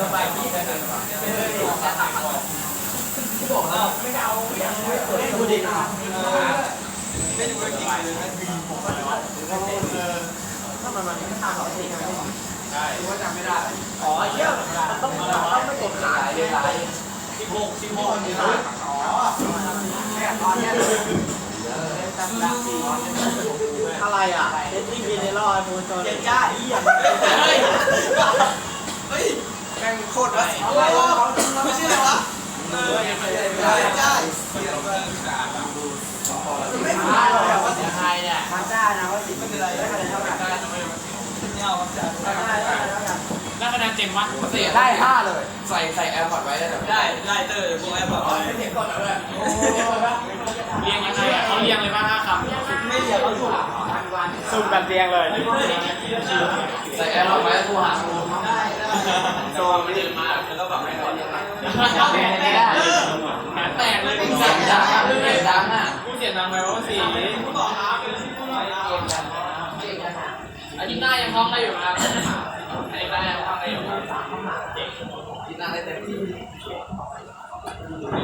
สบายที่กันบอกแล้วไม่เอาไม่เอากไม่เปิดดูดิไม่ดูจริงเลยนะผมก็เลยว่าถ้ามันมันไม่ทำหรอกจริงใช่ว่าจำไม่ได้อ๋อเยี่ยมมันต้องต้องไม่กดขายเลยหลายสิบหกสิบหกนี่นะอ๋อแค่ตอนนี้อะไรอะเซตติ้งมินเนอรัลไอโฟนจอเจ็ดจ้าอีหยังเฮ้ยเฮ้ย ม่งโคตรวะไม่ใช่อะไรวะเออเจ็ดจ้าไม่มาหรอกว่าเสียหายเนี่ยมาจ้านะว่าสิไม่เป็นไรได้คะแนนเท่ากันไม่เอาครับจ้าได้ได้เท่ากันได้คะแนนเต็มวะได้ห้าเลย ใส่ใส่แอร์พอร์ตไว้ได้ไหมได้ได้เตอร์พวกแอปบอกไม่เห็นก่อนเลยเรียงยังไงอะเขาเรียงเลยป่ะห้าคไม่เรียกเขาถูกำสุ่มแบบเรียงเลยใส่แอร์พอร์ตไว้แล้วโทรหาครู ได้ไม่ตื่นมาแล้วก็แบบไม่นอนแตกเลยหาแตกเลยเสียดังอะเสียดังอะกูเสียงดังไปว่าสี่อาทิตย์หน้ายังท้องได้อยู่ครับอาทิตย์หน้ายังท้องได้อยู่ครับกินอะไรเต็มที่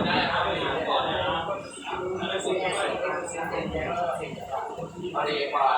ได้ครับดีกว่า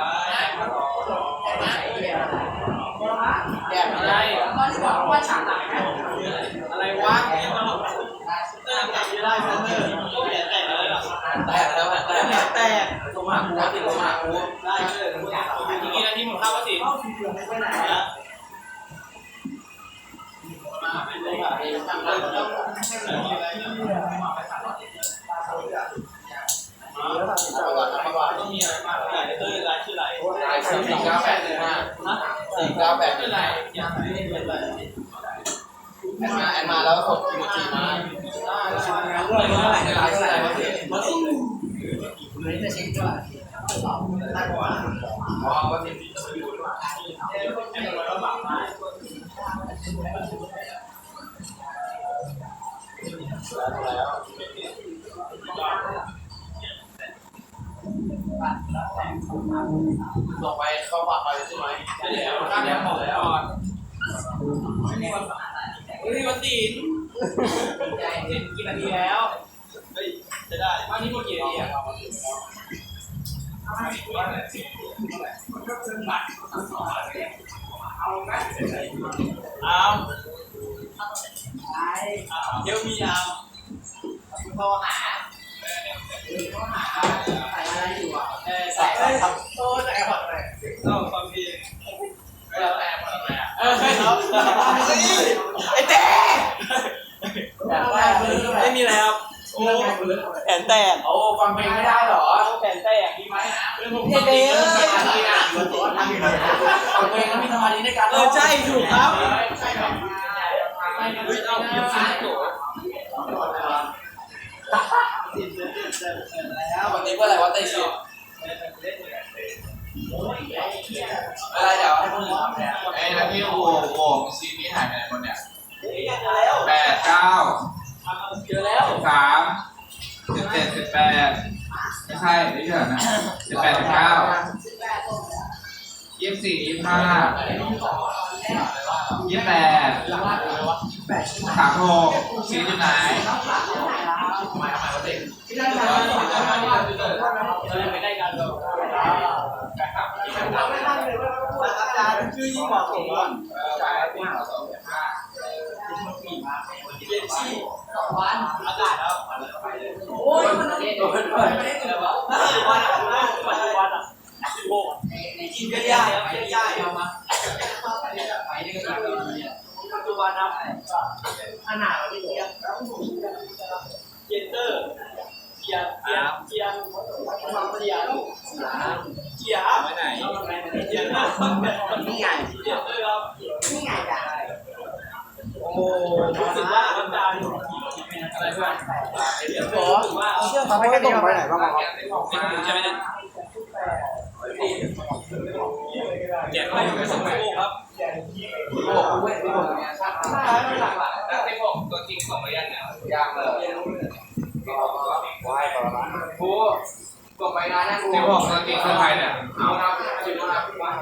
ต่อไปเขาปากไปใช่ไหมเดี๋ยวข้าวเดี๋ยวหมดแล้วก่อนเฮ้วันตีนกี่นาทีแล้วเฮ้ยจะได้วันนี้หมดกี่นาทีอะ เอาเดี๋ยวมีเอาโทรหาโทรหาใส่อะไรอยู่อะเออใส่ครับโอ้ใส่ผ่อนอะไรต้องฟังเลงแล้วแต่หมดอะไรอะ เออครับไอ้เต้ไม่มีแล้วโอ้แขนแตก โอ้ฟังเพลงไม่ได้หรอ แขนแตก ดีไหมนะ เต้เต้ ฟังเพลง แล้วมีสมาธิในการเออใช่ถูกครับ ใช่ครับเฮ้ยเอ ยี่สิบสี่ยี่สิบห้ายี่สิบแปดสามหกสี่จุดไหนไม่ได้กันหรอกอาจารย์ชื่อยิ่งกว่าผมอะใช่ที่หาสองห้าเย็นชี่สองวันอากาศแล้วโอ้ยมันเด็กเลยไม่ได้เล้วะปัจจุบันอะสิบหก กินก็ยากครับกินยากเอามาปัจจุบันนะขนาดที่เทียเจนเตอร์เกียร์เกียร์เกียร์ควาเกียร์เกียร์ไปไหนเกียร์นี่ไงเกียร์เตอร์ครับนี่ไงจ้ะโอ้รู้สึกว่าอาจารอะไรเพื่อนเดี๋ยวรู้สึกว่าเชื่อเขาไม่ได้ส่งไปไหนบ้างครับใช่ไหมเนี่ย แจกไม่ไม่ส่งไโลกครับแจกที่ไม่ถูกด้วยไม่ถูเนี่ยชาติหลากหลายแต่ไม่บอตัวจริงของเรียนเนี่ยยากเลยไหว้ประมาณครูส่งไปร้านนั่นครูบอตัวจริงคือใครเนี่ยเอาครับจิ๋วนะว่า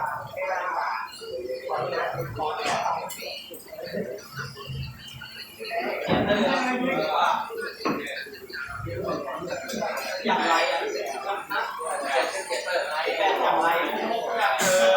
อย่างไรอะอย่างไรเออ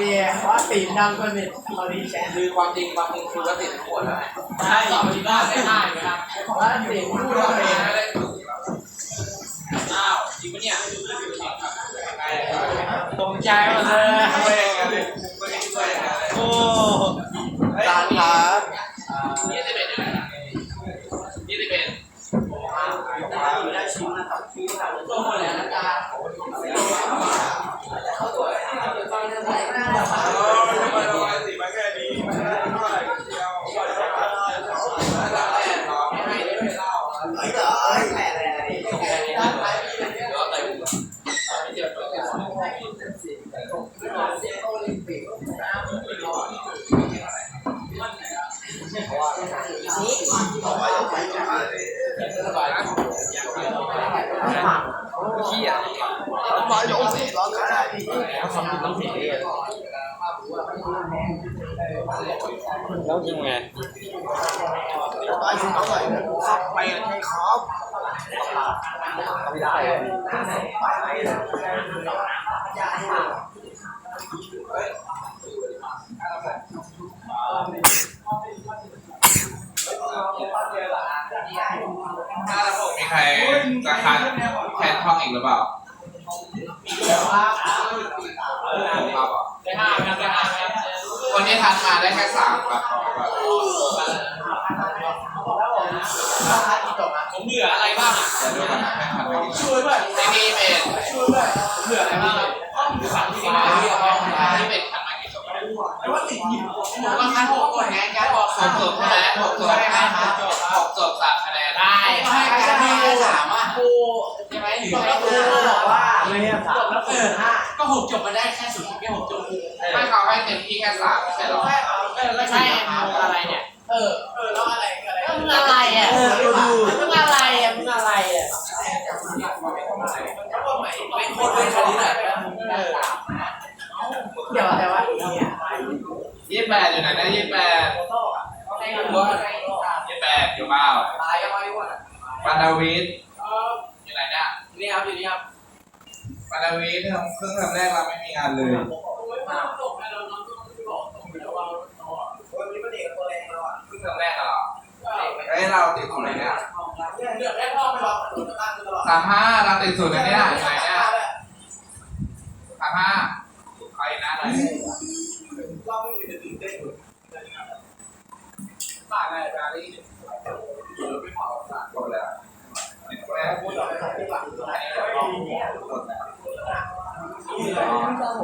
ดีว่าตีนดังคนนี้เอาดีแชร์คือความจริงความจริงคือว่าติดทั้งหมดแล้วใช่ตอบดีได้ได้ได้ครับของว่าตีนพูดเราเองไม่ได้อ้าวจริงปะเนี่ยตรงใจหมดเลยช่วยกันเลยช่วยกันช่วยกันเลยโอ้จา สบายนะขี้อะร้อยลงสิร้อยก็ได้แล้วความผิดต้องผิดเองแล้วยิงไงร้อยถึงเท่าไหร่ครับไปให้ครับไม่ได้ มีใครจะคัดแทนช่องอีกหรือเปล่าครับได้ห้าครับได้ห้าคนนี้ทันมาได้แค่สามครับผมเบื่ออะไรบ้างอะจะดูกันนะให้ทันไปกี่ช่วยด้วยในนี้เป็นเบื่ออะไรบ้าง องขันที่มาที่ห้องที่เป็นขันมากี่ศพผมก็คันหกคนไงแกบอกหกจบใช่ไหมหกจบหกจบสามคะแนนได้ให้คะแนนสามอะกูใช่ไหมหรือจบให้แล้วกูบอกว่าไม่เนี่ยจบแล้วเปิดห้าก็หกจบมาได้แค่สุดแค่หกจบไม่เขาให้เต็มที่แค่สามใช่หรอเออแล้วใช่มึงอะไรเนี่ยเออเออแล้วอะไรอะไรมึงอะไรอะมึงอะไรอะมึงอะไรอะ ไม่โคตรเลยคณิตอะเดี๋ยวแต่ว่าเนี่ย ยี่สิบแปดอยู่ไหนนะยี่สิบแปดยี่สิบแปดอยู่เปล่า ตายยังไงวะ ปันดา วิทอยู่ไหนเนี่ยนี่ครับอยู่นี่ครับปันดาวิททำเครื่องทำแรกเราไม่มีงานเลยวันนี้มันเด็กตัวแรงแล้วอะเครื่องทำแรกเหรอเฮ้ยเราติดศูนย์เลยเนี่ยเดือดแรกรอบไปรอประตูตั้งตลอดสามห้าเราติดศูนย์เลยเนี่ยอยู่ไหนเนี่ยสามห้าใครนะอะไร รอบไม่มีจะตื่นเต้น ป้าไงปารีสไม่เหมาะกับคนเลยติดแรกพูดต่อไปที่หลังตัวไหนกดแล้ว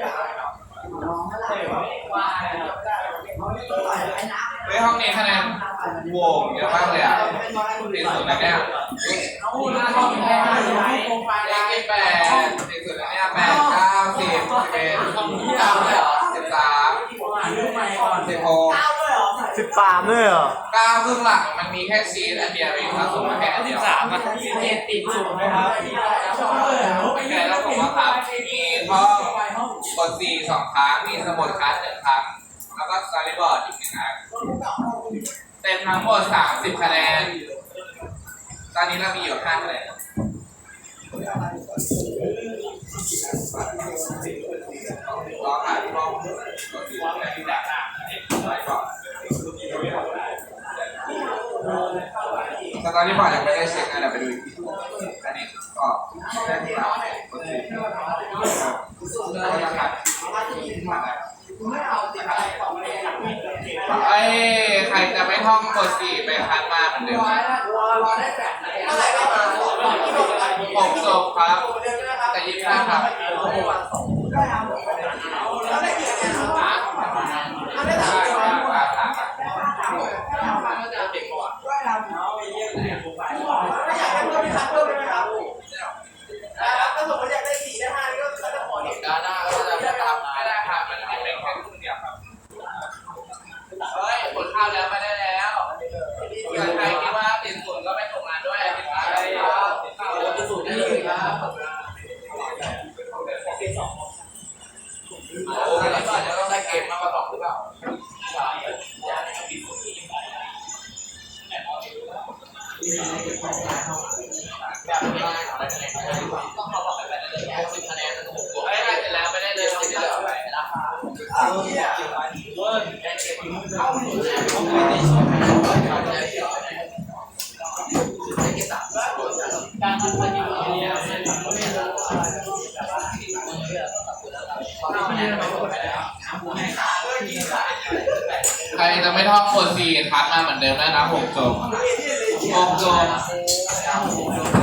คะแนนโหวงเยอะมากเลยอะติดศูนย์เลยเนี่ยเอาหน้าห้องแค่โปรไฟล์เลขที่แปดติดศูนย์เลยเนี่ยแปดเก้าสิบสิบเอ็ดห้องที่เก้าเลยเหรอสิบสามอ่านรูปใหกสิบหกสิบสามเลยเหรอเก้าครึ่งหลังมันมีแค่ชีสอันเดียวเองครับส่งมาแค่อันเดียวสามอะสิบเอ็ดติดสูงไหมครับไม่แค่แล้วผมว่าครับมีท่องกดสี่สองครั้งมีสมุดคัสหนึ่งครั้ง แล้วก็สตาร์ทบอร์ดอีกหนึ่งอันเต็มทั้งหมดสามสิบคะแนน ตอนนี้เรามีอยู่ห้าคะแนนรอหาที่ห้องกดสี่คะแนที่ดักอะไปก่อนสตาร์ทบอร์ดยังไม่ได้เช็คนะเดี๋ยวไปดูอีกทีอันนี้ก็ได้ที่สามกดสี่แล้วก็รหัส ดสี่ไปพัดมากเหมือนเดิมรอได้แหก็มาหกศพครับแต่ยิ่สิบห้าครับ ห้องโคดซีทักมาเหมือนเดิมนะครับผมจบผมจบ